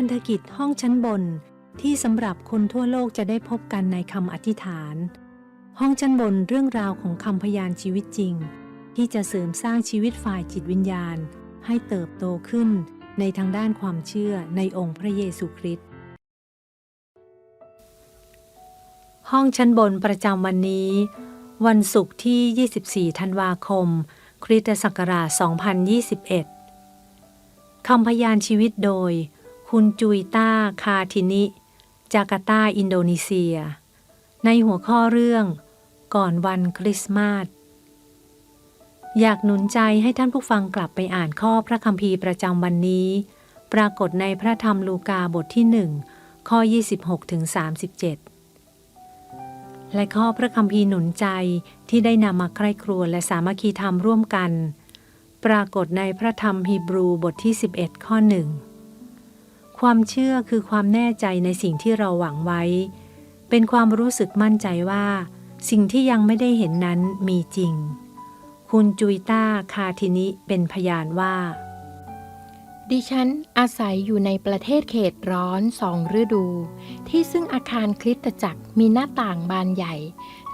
พันธกิจห้องชั้นบนที่สำหรับคนทั่วโลกจะได้พบกันในคำอธิษฐาน ห้องชั้นบนเรื่องราวของคำพยานชีวิตจริง ที่จะเสริมสร้างชีวิตฝ่ายจิตวิญญาณ ให้เติบโตขึ้นในทางด้านความเชื่อในองค์พระเยซูคริสต์ห้องชั้นบนประจำวันนี้ วันศุกร์ที่ 24 ธันวาคม คริสตศักราช 2021 คำพยานชีวิตโดย คุณจุยต้าคาทินิ จาการ์ตา อินโดนีเซีย ในหัวข้อเรื่องก่อนวันคริสต์มาส อยากหนุนใจให้ท่านผู้ฟังกลับไปอ่านข้อพระคัมภีร์ประจำวันนี้ ปรากฏในพระธรรมลูกาบทที่หนึ่งข้อ 26ถึง37 และข้อพระคัมภีร์หนุนใจที่ได้นำมาใคร่ครวญและสามัคคีธรรมร่วมกัน ปรากฏในพระธรรมฮีบรูบทที่ 11 ข้อหนึ่ง ความเชื่อคือความแน่ใจในสิ่งที่เราหวังไว้ เป็นความรู้สึกมั่นใจว่า สิ่งที่ยังไม่ได้เห็นนั้นมีจริง คุณจุยต้าคาทินิเป็นพยานว่า ดิฉันอาศัยอยู่ในประเทศเขตร้อนสองฤดู ที่ซึ่งอาคารคริสตจักรมีหน้าต่างบานใหญ่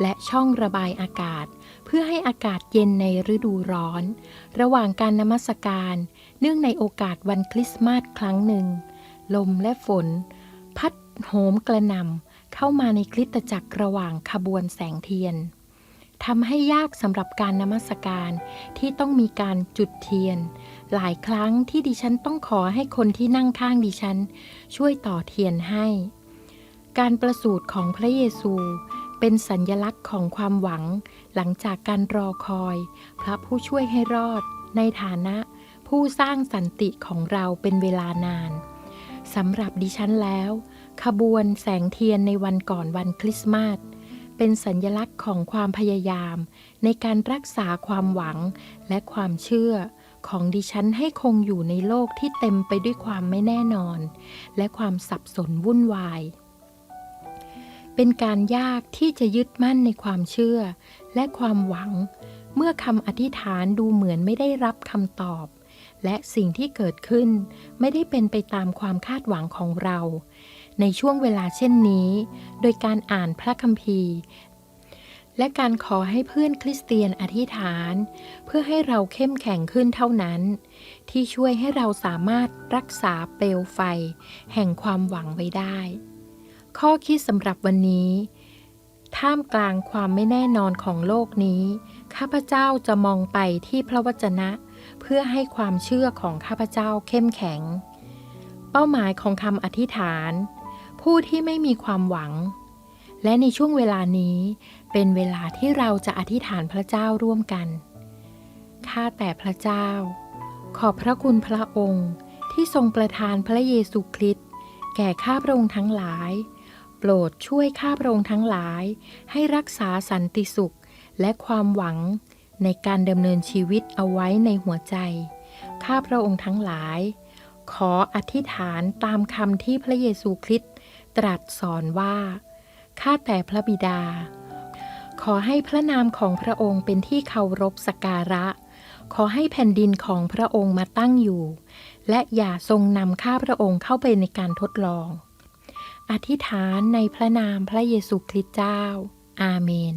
และช่องระบายอากาศ เพื่อให้อากาศเย็นในฤดูร้อน ระหว่างการนมัสการ เนื่องในโอกาสวันคริสต์มาสครั้งหนึ่ง ลมและฝน พัดโหมกระนำเข้ามาในคริสตจักรระหว่างขบวนแสงเทียนทำให้ยากสำหรับการนมัสการที่ต้องมีการจุดเทียน หลายครั้งที่ดิฉันต้องขอให้คนที่นั่งข้างดิฉัน ช่วยต่อเทียนให้ การประสูติของพระเยซูเป็นสัญญลักษณ์ของความหวัง หลังจากการรอคอย พระผู้ช่วยให้รอดในฐานะ ผู้สร้างสันติของเราเป็นเวลานาน สำหรับดิฉันแล้ว ขบวนแสงเทียนในวันก่อนวันคริสต์มาสเป็นสัญญลักษณ์ของความพยายาม ในการรักษาความหวังและความเชื่อ ของดิฉันให้คงอยู่ในโลกที่เต็มไปด้วยความไม่แน่นอน และความสับสนวุ่นวาย เป็นการยากที่จะยึดมั่นในความเชื่อ และความหวัง เมื่อคำอธิษฐานดูเหมือนไม่ได้รับคำตอบ และสิ่งที่เกิดขึ้น ไม่ได้เป็นไปตามความคาดหวังของเรา ในช่วงเวลาเช่นนี้ โดยการอ่านพระคัมภีร์ และการขอให้เพื่อนคริสเตียนอธิษฐาน เพื่อให้เราเข้มแข็งขึ้นเท่านั้น ที่ช่วยให้เราสามารถรักษาเปลวไฟ แห่งความหวังไว้ได้ ข้อคิดสำหรับวันนี้ท่ามกลางความไม่แน่นอนของโลกนี้ ข้าพเจ้าจะมองไปที่พระวจนะ เพื่อให้ความเชื่อของข้าพเจ้าเข้มแข็ง เป้าหมายของคำอธิษฐาน ผู้ที่ไม่มีความหวัง และในช่วงเวลานี้เป็นเวลาที่เราจะอธิษฐานพระเจ้าร่วมกัน ข้าแต่พระเจ้า ขอบพระคุณพระองค์ที่ทรงประทานพระเยซูคริสต์แก่ข้าพระองค์ทั้งหลาย โปรดช่วยข้าพระองค์ทั้งหลาย ให้รักษาสันติสุขและความหวัง ในการดำเนินชีวิตเอาไว้ในหัวใจ ข้าพระองค์ทั้งหลาย ขออธิษฐานตามคำที่พระเยซูคริสต์ตรัสสอนว่า ข้าแต่พระบิดา ขอให้พระนามของพระองค์เป็นที่เคารพสักการะ ขอให้แผ่นดินของพระองค์มาตั้งอยู่ และอย่าทรงนำข้าพระองค์เข้าไปในการทดลอง อธิษฐานในพระนามพระเยซูคริสต์เจ้า อาเมน